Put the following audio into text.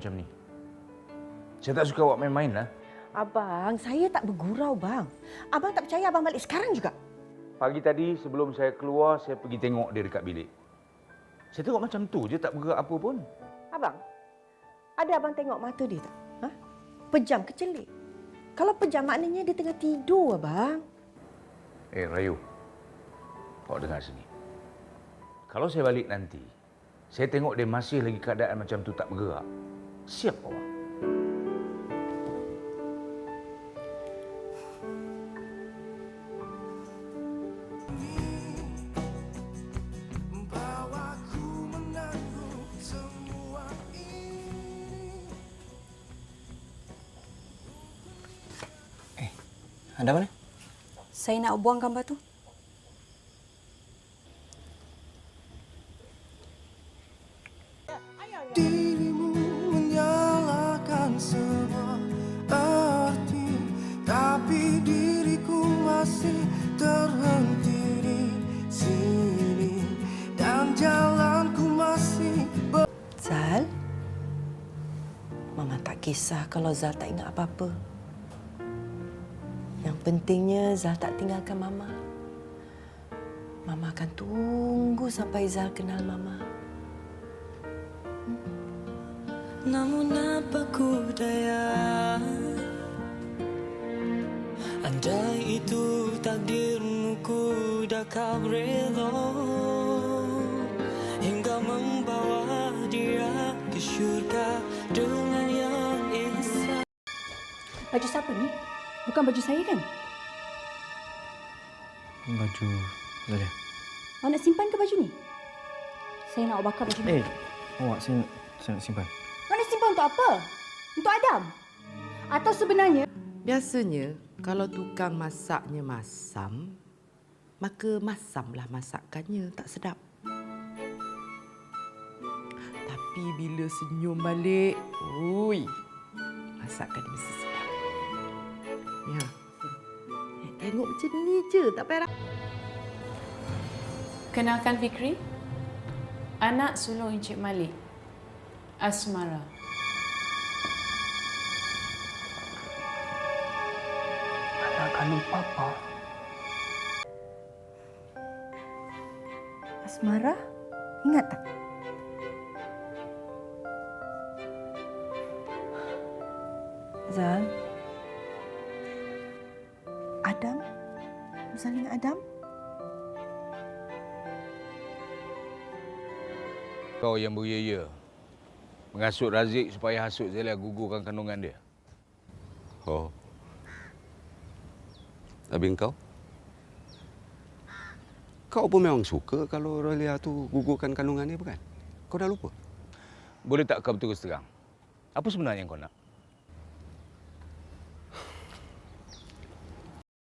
macam ni. Saya tak suka awak main-main lah. Abang, saya tak bergurau, bang. Abang tak percaya abang balik sekarang juga? Pagi tadi sebelum saya keluar, saya pergi tengok dia dekat bilik. Saya tengok macam tu je, tak bergerak apa pun. Abang, ada abang tengok mata dia tak? Ha? Pejam ke celik? Kalau pejam maknanya dia tengah tidur, abang. Eh, Rayu. Awak dengar sini. Kalau saya balik nanti, saya tengok dia masih lagi keadaan macam tu tak bergerak. Siap awak. Ada mana? Saya nak buang gambar tu. dirimu Mama tak kisah kalau Zal tak ingat apa-apa. Yang pentingnya Zal tak tinggalkan Mama. Mama akan tunggu sampai Zal kenal Mama. Namun apa ku daya Andai itu takdirmu ku dah kau Baju siapa ni? Bukan baju saya kan? Baju Zalia. Awak nak simpan ke baju ni? Saya nak awak bakar baju ni. Eh, awak saya, saya nak simpan. Awak nak simpan untuk apa? Untuk Adam? Atau sebenarnya Biasanya, kalau tukang masaknya masam, maka masamlah masakannya tak sedap. Tapi bila senyum balik, ui, masakan dia mesti sedap. Tengok macam ni je, tak payah Kenalkan Fikri, anak sulung Encik Malik, Asmara. Anak kandung papa Asmara, ingat tak? Zal. Adam? Ingat Adam? Kau yang beria Mengasut Razik supaya hasut Zalia gugurkan kandungan dia. Oh. Tapi engkau? Kau pun memang suka kalau Rolia tu gugurkan kandungan dia bukan? Kau dah lupa? Boleh tak kau berterus terang? Apa sebenarnya yang kau nak?